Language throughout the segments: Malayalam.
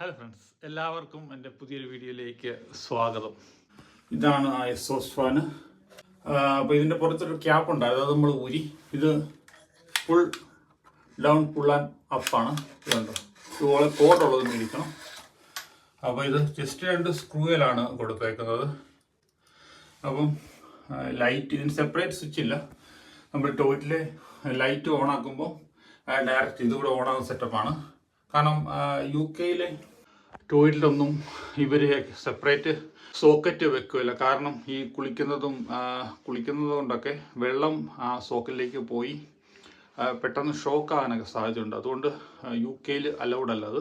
ഹലോ ഫ്രണ്ട്സ് എല്ലാവർക്കും എന്റെ പുതിയൊരു വീഡിയോയിലേക്ക് സ്വാഗതം. ഇതാണ് ആ എക്സോസ്റ്റ് ഫാന് അപ്പോൾ ഇതിന്റെ പുറത്തൊരു ക്യാപ്പ് ഉണ്ട് അത് നമ്മൾ ഊരി. ഇത് ഫുൾ ഡൗൺ ഫുൾ ആൻഡ് അപ്പാണ് ഇതുണ്ട് ഇതുപോലെ കോഡുള്ളത് മേടിക്കണം. അപ്പോൾ ഇത് ജസ്റ്റ് രണ്ട് സ്ക്രൂയിലാണ് കൊടുത്തേക്കുന്നത്. അപ്പം ലൈറ്റ് ഇതിന് സെപ്പറേറ്റ് സ്വിച്ച് ഇല്ല. നമ്മൾ ടോയ്ലറ്റിലെ ലൈറ്റ് ഓൺ ആക്കുമ്പോൾ ഡയറക്റ്റ് ഇതുകൂടെ ഓൺ ആകുന്ന സെറ്റപ്പാണ് കാരണം യു കെയിലെ ടോയ്ലറ്റിലൊന്നും ഇവർ സെപ്പറേറ്റ് സോക്കറ്റ് വെക്കില്ല കാരണം ഈ കുളിക്കുന്നതും കുളിക്കുന്നത് കൊണ്ടൊക്കെ വെള്ളം ആ സോക്കറ്റിലേക്ക് പോയി പെട്ടെന്ന് ഷോക്ക് ആകാനൊക്കെ സാധ്യതയുണ്ട്. അതുകൊണ്ട് യു കെയിൽ അലൗഡ് അല്ല അത്.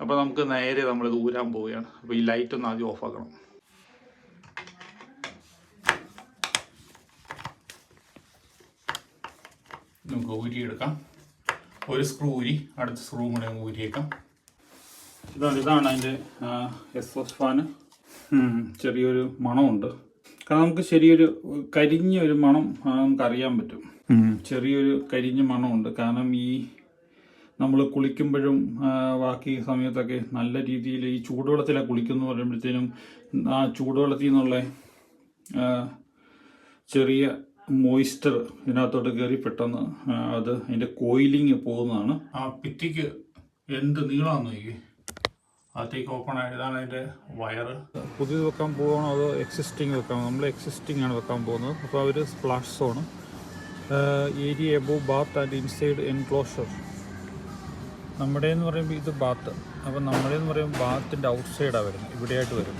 അപ്പോൾ നമുക്ക് നേരെ നമ്മളിത് ഊരാൻ പോവുകയാണ്. അപ്പോൾ ഈ ലൈറ്റ് ഒന്ന് ആദ്യം ഓഫ് ആക്കണം. നമുക്ക് ഊരിയെടുക്കാം. ഒരു സ്ക്രൂ ഊരി അടുത്ത സ്ക്രൂ കൂടെ ഊരിയേക്കാം. ഇതാണ് ഇതാണ് അതിന്റെ എസ് എസ് ഫാന് ചെറിയൊരു മണമുണ്ട്. കാരണം നമുക്ക് ശരിയൊരു കരിഞ്ഞ ഒരു മണം നമുക്കറിയാൻ നമുക്ക് അറിയാൻ പറ്റും ചെറിയൊരു കരിഞ്ഞ മണമുണ്ട്. കാരണം ഈ നമ്മൾ കുളിക്കുമ്പോഴും ബാക്കി സമയത്തൊക്കെ നല്ല രീതിയിൽ ഈ ചൂടുവെള്ളത്തിലാണ് കുളിക്കുന്നു പറയുമ്പോഴത്തേനും ആ ചൂടുവെള്ളത്തിൽ നിന്നുള്ള ചെറിയ മോയിസ്ചർ ഇതിനകത്തോട്ട് കയറി പെട്ടെന്ന് അത് അതിന്റെ കോയിലിങ് പോകുന്നതാണ്. ആ പിറ്റിക്ക് എന്ത് നീളമാണെന്ന് നോക്കി അകത്തേക്ക് ഓപ്പൺ ആയതാണ് അതിന്റെ വയറ് പുതിയത് വെക്കാൻ പോകണോ അതോ എക്സിസ്റ്റിംഗ് വെക്കാം നമ്മൾ എക്സിസ്റ്റിംഗ് ആണ് വെക്കാൻ പോകുന്നത്. അപ്പോൾ അവർ splash zone area above bath and inside enclosure നമ്മുടെ എന്ന് പറയുമ്പോൾ ഇത് ബാത്ത് അപ്പോൾ നമ്മുടെ എന്ന് പറയുമ്പോൾ ബാത്തിന്റെ ഔട്ട് സൈഡാണ് വരുന്നത്. ഇവിടെയായിട്ട് വരും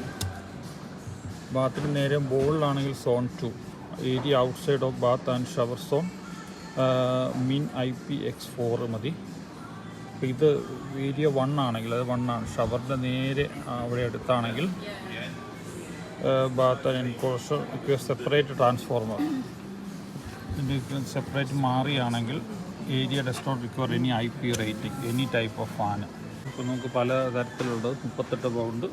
ബാത്തിന് നേരെ ബോളിലാണെങ്കിൽ zone two area outside of bath and shower zone mean I P X four മതി. അപ്പോൾ ഇത് ഏരിയ വൺ ആണെങ്കിൽ അത് വൺ ആണ്. ഷവറിന്റെ നേരെ അവിടെ അടുത്താണെങ്കിൽ bath and enclosure separate transformer ഇതിന്റെ separate മാറിയാണെങ്കിൽ area does not require any I P rating any type of fan ഇപ്പോൾ നമുക്ക് പല തരത്തിലുള്ളത് മുപ്പത്തെട്ട് പൗണ്ട്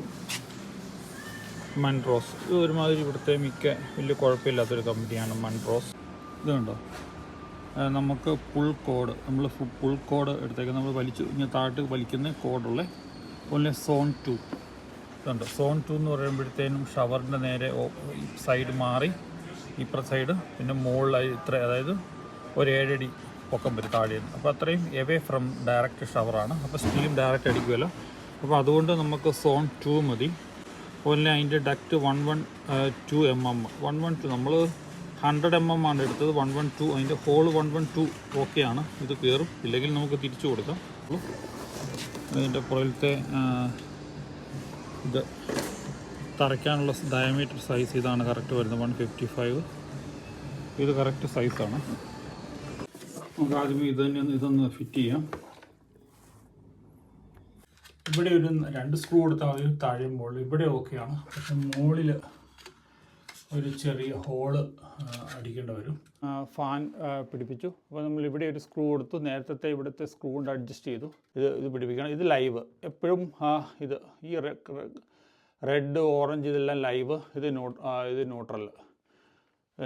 മൺട്രോസ് ഇത് ഒരുമാതിരി ഇവിടുത്തെ മിക്ക വലിയ കുഴപ്പമില്ലാത്തൊരു കമ്പനിയാണ് മൺട്രോസ് ഇതുണ്ടോ നമുക്ക് പുൾ കോഡ് നമ്മൾ പുൾ കോഡ് എടുത്തേക്ക് നമ്മൾ വലിച്ചു ഇങ്ങനെ താഴോട്ട് വലിക്കുന്ന കോഡുള്ള അതുപോലെ സോൺ ടു ഇതുണ്ട്. സോൺ ടു എന്ന് പറയുമ്പോഴത്തേനും ഷവറിന്റെ നേരെ സൈഡ് മാറി ഇപ്പുറ സൈഡ് പിന്നെ മുകളിലായി ഇത്ര അതായത് ഒരു ഏഴടി പൊക്കം വരും താഴെ അപ്പോൾ അത്രയും എവേ ഫ്രം ഡയറക്റ്റ് ഷവറാണ് അപ്പോൾ സ്റ്റീം ഡയറക്റ്റ് അടിക്കുമല്ലോ. അപ്പോൾ അതുകൊണ്ട് നമുക്ക് സോൺ ടു മതി. അതുപോലെ അതിന്റെ duct one one two M M one one two നമ്മൾ ഹൺഡ്രഡ് എം എം ആണ് എടുത്തത്. വൺ വൺ ടു അതിന്റെ hole one one two okay ആണ്. ഇത് കയറും ഇല്ലെങ്കിൽ നമുക്ക് തിരിച്ചു കൊടുക്കാം. അതിന്റെ പുറകിലത്തെ ഇത് തറയ്ക്കാനുള്ള ഡയമീറ്റർ സൈസ് ഇതാണ് കറക്റ്റ് വരുന്നത്. വൺ ഫിഫ്റ്റി ഫൈവ് ഇത് കറക്റ്റ് സൈസാണ് നമുക്ക് ആദ്യമേ ഇത് തന്നെ ഇതൊന്ന് ഫിറ്റ് ചെയ്യാം. ഇവിടെ ഒരു രണ്ട് സ്ക്രൂ കൊടുത്താൽ മതി. താഴെ മുകളിൽ ഇവിടെ ഓക്കെയാണ് പക്ഷെ മുകളിൽ ഒരു ചെറിയ ഹോൾ അടിക്കേണ്ട വരും. ഫാൻ പിടിപ്പിച്ചു. അപ്പോൾ നമ്മൾ ഇവിടെ ഒരു സ്ക്രൂ കൊടുത്തു. നേരത്തെ ഇവിടുത്തെ സ്ക്രൂ കൊണ്ട് അഡ്ജസ്റ്റ് ചെയ്തു. ഇത് ഇത് പിടിപ്പിക്കണം. ഇത് ലൈവ് എപ്പോഴും ഇത് ഈ റെഡ് ഓറഞ്ച് ഇതെല്ലാം ലൈവ് ഇത് ന്യൂ ഇത് ന്യൂട്രൽ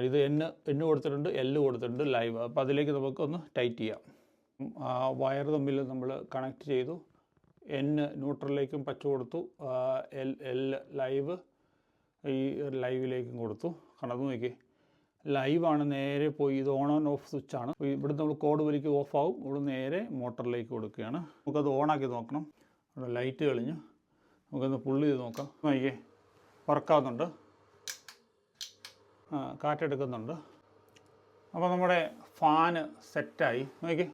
ഇത് എന് എന് കൊടുത്തിട്ടുണ്ട് എല്ല് കൊടുത്തിട്ടുണ്ട് ലൈവ് അപ്പോൾ അതിലേക്ക് നമുക്കൊന്ന് ടൈറ്റ് ചെയ്യാം. വയർ തമ്മിൽ നമ്മൾ കണക്ട് ചെയ്തു. എന് ന്യൂട്രലിലേക്കും പച്ച കൊടുത്തു. എൽ എൽ ലൈവ് ഈ ലൈവിലേക്കും കൊടുത്തു. കണ്ടത് നോക്കി ലൈവാണ് നേരെ പോയി ഇത് ഓൺ ആൻഡ് ഓഫ് സ്വിച്ച് ആണ്. ഇവിടെ നമ്മൾ കോഡ് വലിക്ക് ഓഫ് ആവും. ഇവിടെ നേരെ മോട്ടറിലേക്ക് കൊടുക്കുകയാണ്. നമുക്കത് ഓണാക്കി നോക്കണം. ഇവിടെ ലൈറ്റ് കളിഞ്ഞു നമുക്കൊന്ന് പുള്ളി ചെയ്ത് നോക്കാം. നോക്കിയേ വർക്കാവുന്നുണ്ട് കാറ്റെടുക്കുന്നുണ്ട്. അപ്പോൾ നമ്മുടെ ഫാന് സെറ്റായി നോക്കി